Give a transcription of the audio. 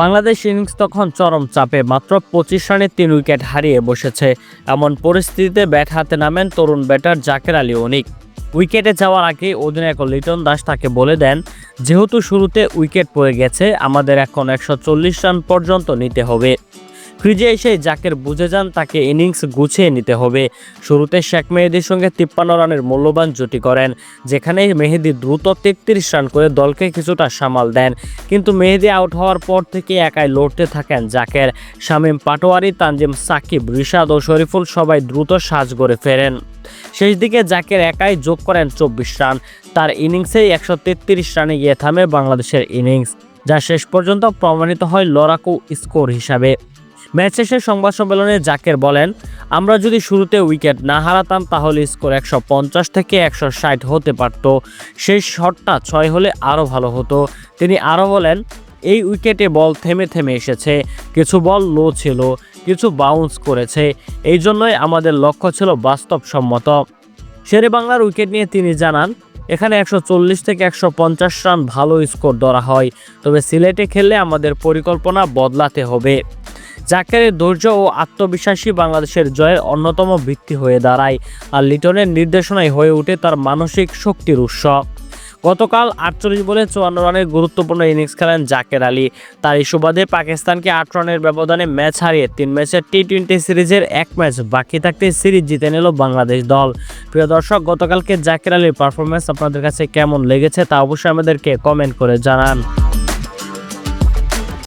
Bangladesh innings তখন চরম চাপে মাত্র পঁচিশ রানে তিন উইকেট হারিয়ে বসেছে। এমন পরিস্থিতিতে ব্যাট হাতে নামেন তরুণ ব্যাটার জাকের আলী অনিক। উইকেটে যাওয়ার আগে অধিনায়ক লিটন দাস তাকে বলে দেন, যেহেতু শুরুতে উইকেট পড়ে গেছে, আমাদের এখন একশো চল্লিশ রান পর্যন্ত নিতে হবে। ক্রিজে এসে জাকের বুঝে যান তাকে ইনিংস গুছিয়ে নিতে হবে। শুরুতে শেখ মেহেদির সঙ্গে তিপ্পান্ন রানের মূল্যবান জুটি করেন, যেখানে মেহেদি দ্রুত তেত্রিশ রান করে দলকে কিছুটা সামাল দেন। কিন্তু মেহেদি আউট হওয়ার পর থেকে একাই লড়তে থাকেন জাকের। শামীম পাটোয়ারি, তানজিম সাকিব, রিশাদ ও শরীফুল সবাই দ্রুত সাজ করে ফেরেন। শেষ দিকে জাকের একাই যোগ করেন চব্বিশ রান। তার ইনিংসেই একশো তেত্রিশ রানে গিয়ে থামে বাংলাদেশের ইনিংস, যা শেষ পর্যন্ত প্রমাণিত হয় লড়াকু স্কোর হিসাবে। ম্যাচ শেষে সংবাদ সম্মেলনে জাকের বলেন, আমরা যদি শুরুতে উইকেট না হারাতাম, তাহলে স্কোর একশো পঞ্চাশ থেকে একশো ষাট হতে পারত। সেই শটটা ছয় হলে আরও ভালো হতো। তিনি আরও বলেন, এই উইকেটে বল থেমে থেমে এসেছে। কিছু বল লো ছিল, কিছু বাউন্স করেছে। এই জন্যই আমাদের লক্ষ্য ছিল বাস্তবসম্মত। শেরে বাংলার উইকেট নিয়ে তিনি জানান, এখানে একশো চল্লিশ থেকে একশো পঞ্চাশ রান ভালো স্কোর ধরা হয়। তবে সিলেটে খেললে আমাদের পরিকল্পনা বদলাতে হবে। জাকেরের ধৈর্য ও আত্মবিশ্বাসী বাংলাদেশের জয়ের অন্যতম ভিত্তি হয়ে দাঁড়ায় আর লিটনের নির্দেশনায় হয়ে ওঠে তার মানসিক শক্তির উৎস। গতকাল আটচল্লিশ বলে চুয়ান্ন রানের গুরুত্বপূর্ণ ইনিংস খেলেন জাকের আলী। তার এই সুবাদে পাকিস্তানকে আট রানের ব্যবধানে ম্যাচ হারিয়ে তিন ম্যাচের টি টোয়েন্টি সিরিজের এক ম্যাচ বাকি থাকতে সিরিজ জিতে নিল বাংলাদেশ দল। প্রিয় দর্শক, গতকালকে জাকের আলীর পারফরমেন্স আপনাদের কাছে কেমন লেগেছে তা অবশ্যই আমাদেরকে কমেন্ট করে জানান।